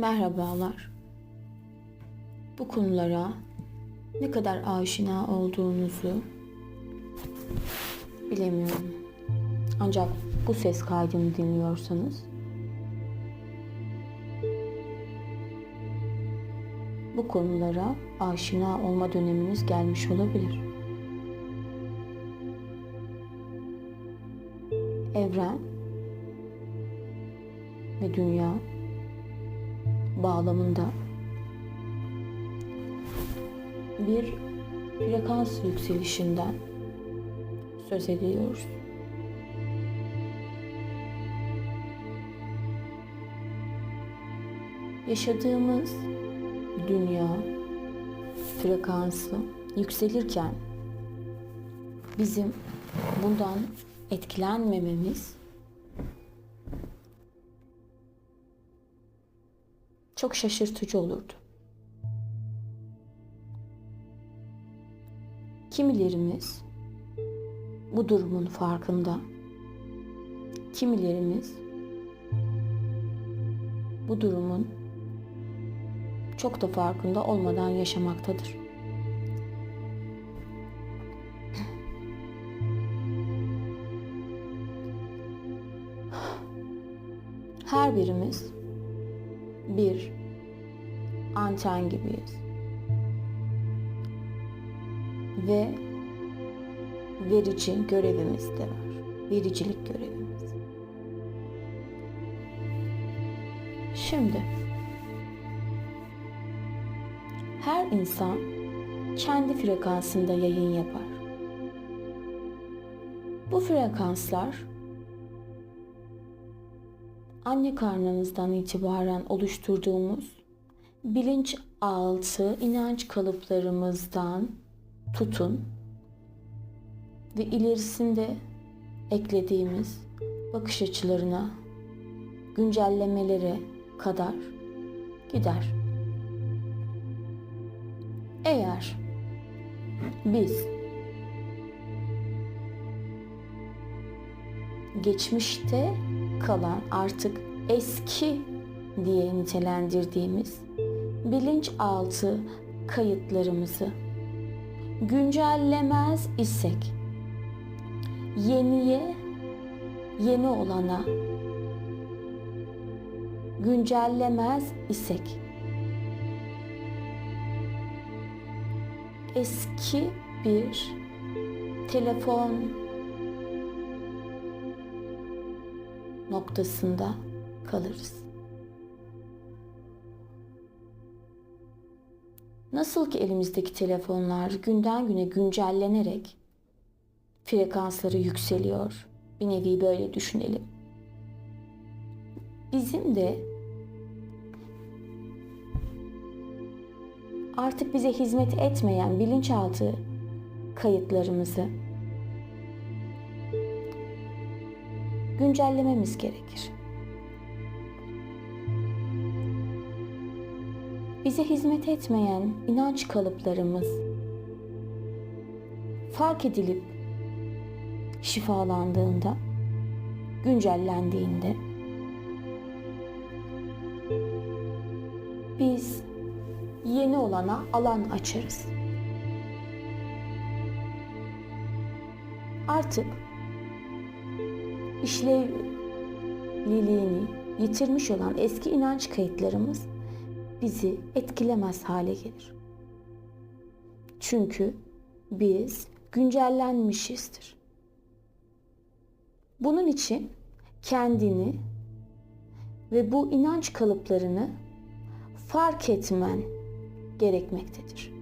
Merhabalar. Bu konulara ne kadar aşina olduğunuzu bilemiyorum. Ancak bu ses kaydını dinliyorsanız bu konulara aşina olma döneminiz gelmiş olabilir. Evren ve dünya bağlamında bir frekans yükselişinden söz ediyoruz. Yaşadığımız dünya frekansı yükselirken bizim bundan etkilenmememiz çok şaşırtıcı olurdu. Kimilerimiz bu durumun farkında. Kimilerimiz bu durumun çok da farkında olmadan yaşamaktadır. Her birimiz bir anten gibiyiz. Ve verici görevimiz de var. Vericilik görevimiz. Şimdi her insan kendi frekansında yayın yapar. Bu frekanslar anne karnınızdan itibaren oluşturduğumuz bilinçaltı inanç kalıplarımızdan tutun ve ilerisinde eklediğimiz bakış açılarına, güncellemelere kadar gider. Eğer biz geçmişte kalan artık eski diye nitelendirdiğimiz bilinçaltı kayıtlarımızı güncellemez isek yeniye yeni olana güncellemez isek eski bir telefon noktasında kalırız. Nasıl ki elimizdeki telefonlar günden güne güncellenerek frekansları yükseliyor. Bir nevi böyle düşünelim. Bizim de artık bize hizmet etmeyen bilinçaltı kayıtlarımızı güncellememiz gerekir. Bize hizmet etmeyen inanç kalıplarımız fark edilip şifalandığında, güncellendiğinde biz yeni olana alan açarız. Artık işlevliliğini yitirmiş olan eski inanç kayıtlarımız bizi etkilemez hale gelir. Çünkü biz güncellenmişizdir. Bunun için kendini ve bu inanç kalıplarını fark etmen gerekmektedir.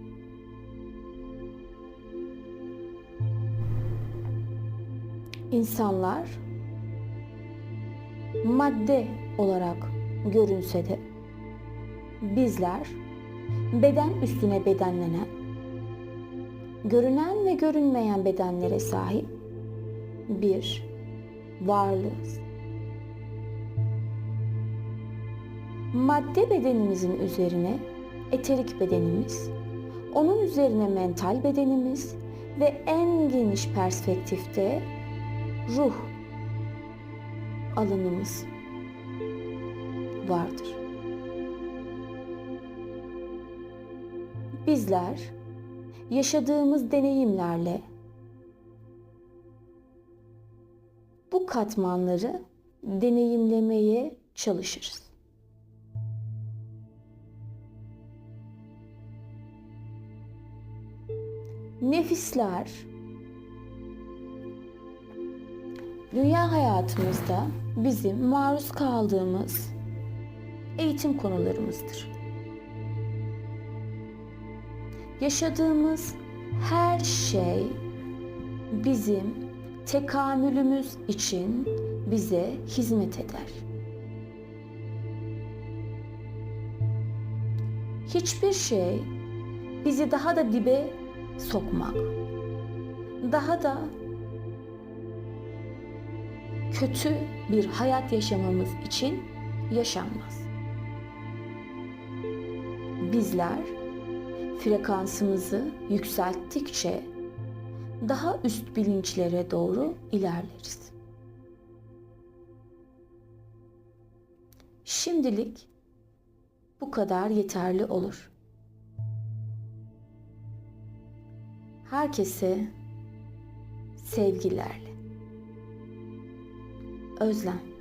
İnsanlar madde olarak görünse de bizler beden üstüne bedenlenen, görünen ve görünmeyen bedenlere sahip bir varlığız. Madde bedenimizin üzerine eterik bedenimiz, onun üzerine mental bedenimiz ve en geniş perspektifte ruh alanımız vardır. Bizler yaşadığımız deneyimlerle bu katmanları deneyimlemeye çalışırız. Nefisler dünya hayatımızda bizim maruz kaldığımız eğitim konularımızdır. Yaşadığımız her şey bizim tekamülümüz için bize hizmet eder. Hiçbir şey bizi daha da dibe sokmak, daha da kötü bir hayat yaşamamız için yaşanmaz. Bizler frekansımızı yükselttikçe daha üst bilinçlere doğru ilerleriz. Şimdilik bu kadar yeterli olur. Herkese sevgilerle. Özlem.